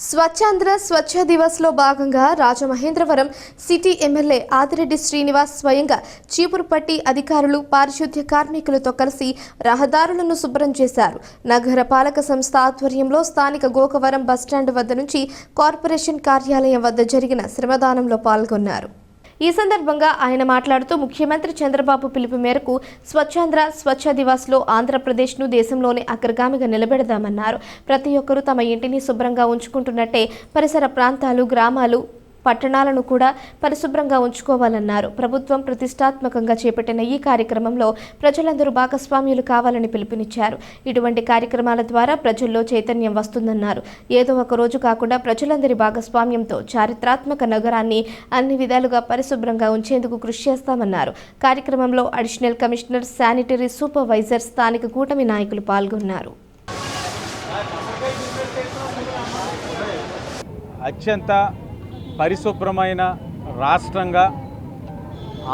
స్వచ్ఛాంధ్ర స్వచ్ఛ దివస్లో భాగంగా Rajamahendravaram city MLA Adireddy Srinivas స్వయంగా చీపురుపట్టి అధికారులు పారిశుద్ధ్య కార్మికులతో కలిసి రహదారులను శుభ్రం చేశారు. నగర పాలక సంస్థ ఆధ్వర్యంలో స్థానిక గోకవరం బస్టాండ్ వద్ద నుంచి కార్పొరేషన్ కార్యాలయం వద్ద జరిగిన శ్రమదానంలో పాల్గొన్నారు. ఈ సందర్భంగా ఆయన మాట్లాడుతూ ముఖ్యమంత్రి చంద్రబాబు పిలుపు మేరకు స్వచ్ఛాంధ్ర స్వచ్ఛ దివాస్లో ఆంధ్రప్రదేశ్ను దేశంలోనే అగ్రగామిగా నిలబెడదామన్నారు. ప్రతి ఒక్కరూ తమ ఇంటిని శుభ్రంగా ఉంచుకుంటున్నట్టే పరిసర ప్రాంతాలు గ్రామాలు పట్టణాలను కూడా పరిశుభ్రంగా ఉంచుకోవాలన్నారు. ప్రభుత్వం ప్రతిష్టాత్మకంగా చేపట్టిన ఈ కార్యక్రమంలో ప్రజలందరూ భాగస్వామ్యులు కావాలని పిలుపునిచ్చారు. ఇటువంటి కార్యక్రమాల ద్వారా ప్రజల్లో చైతన్యం వస్తుందన్నారు. ఏదో ఒక రోజు కాకుండా ప్రజలందరి భాగస్వామ్యంతో చారిత్రాత్మక నగరాన్ని అన్ని విధాలుగా పరిశుభ్రంగా ఉంచేందుకు కృషి చేస్తామన్నారు. కార్యక్రమంలో అడిషనల్ కమిషనర్ శానిటరీ సూపర్వైజర్ స్థానిక కూటమి నాయకులు పాల్గొన్నారు. అత్యంత పరిశుభ్రమైన రాష్ట్రంగా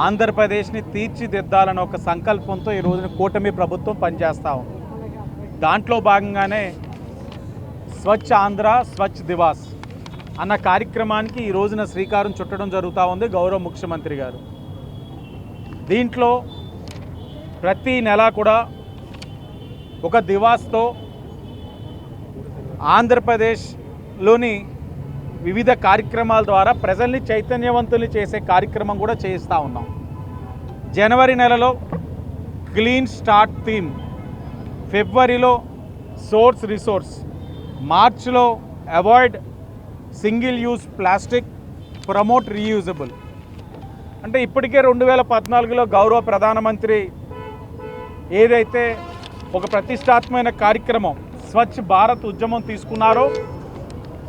ఆంధ్రప్రదేశ్ని తీర్చిదిద్దాలని ఒక సంకల్పంతో ఈ రోజున కూటమి ప్రభుత్వం పనిచేస్తూ ఉంది. దాంట్లో భాగంగానే స్వచ్ఛ ఆంధ్ర స్వచ్ఛ దివాస్ అన్న కార్యక్రమానికి ఈ రోజున శ్రీకారం చుట్టడం జరుగుతూ ఉంది గౌరవ ముఖ్యమంత్రి గారు. దీంట్లో ప్రతి నెల కూడా ఒక దివాస్తో ఆంధ్రప్రదేశ్లోని వివిధ కార్యక్రమాల ద్వారా ప్రజల్ని చైతన్యవంతులు చేసే కార్యక్రమం కూడా చేయిస్తూ ఉన్నాం. జనవరి నెలలో క్లీన్ స్టార్ట్ థీమ్ ఫిబ్రవరిలో సోర్స్ రిసోర్స్ మార్చ్లో avoid single use plastic promote reusable. అంటే ఇప్పటికే రెండు వేల పద్నాలుగులో గౌరవ ప్రధానమంత్రి ఏదైతే ఒక ప్రతిష్టాత్మకమైన కార్యక్రమం స్వచ్ఛ భారత్ ఉద్యమం తీసుకున్నారో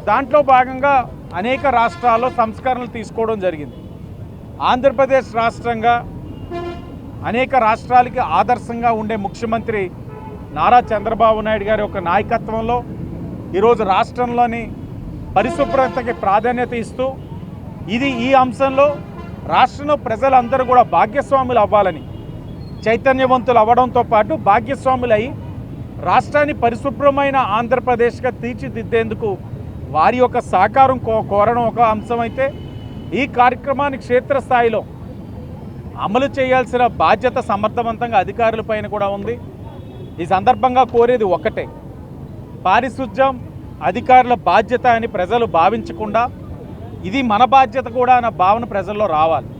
దాంట్లో భాగంగా అనేక రాష్ట్రాల్లో సంస్కరణలు తీసుకోవడం జరిగింది. ఆంధ్రప్రదేశ్ రాష్ట్రంగా అనేక రాష్ట్రాలకి ఆదర్శంగా ఉండే ముఖ్యమంత్రి నారా చంద్రబాబు నాయుడు గారి యొక్క నాయకత్వంలో ఈరోజు రాష్ట్రంలోని పరిశుభ్రతకి ప్రాధాన్యత ఇస్తూ ఇది ఈ అంశంలో రాష్ట్రంలో ప్రజలందరూ కూడా భాగ్యస్వాములు అవ్వాలని చైతన్యవంతులు అవ్వడంతో పాటు భాగ్యస్వాములు అయి రాష్ట్రాన్ని పరిశుభ్రమైన ఆంధ్రప్రదేశ్గా తీర్చిదిద్దేందుకు వారి యొక్క సహకారం కో కోరడం ఒక అంశం అయితే ఈ కార్యక్రమాన్ని క్షేత్రస్థాయిలో అమలు చేయాల్సిన బాధ్యత సమర్థవంతంగా అధికారులపైన కూడా ఉంది. ఈ సందర్భంగా కోరేది ఒకటే. పారిశుధ్యం అధికారుల బాధ్యత అని ప్రజలు భావించకుండా ఇది మన బాధ్యత కూడా అన్న భావన ప్రజల్లో రావాలి.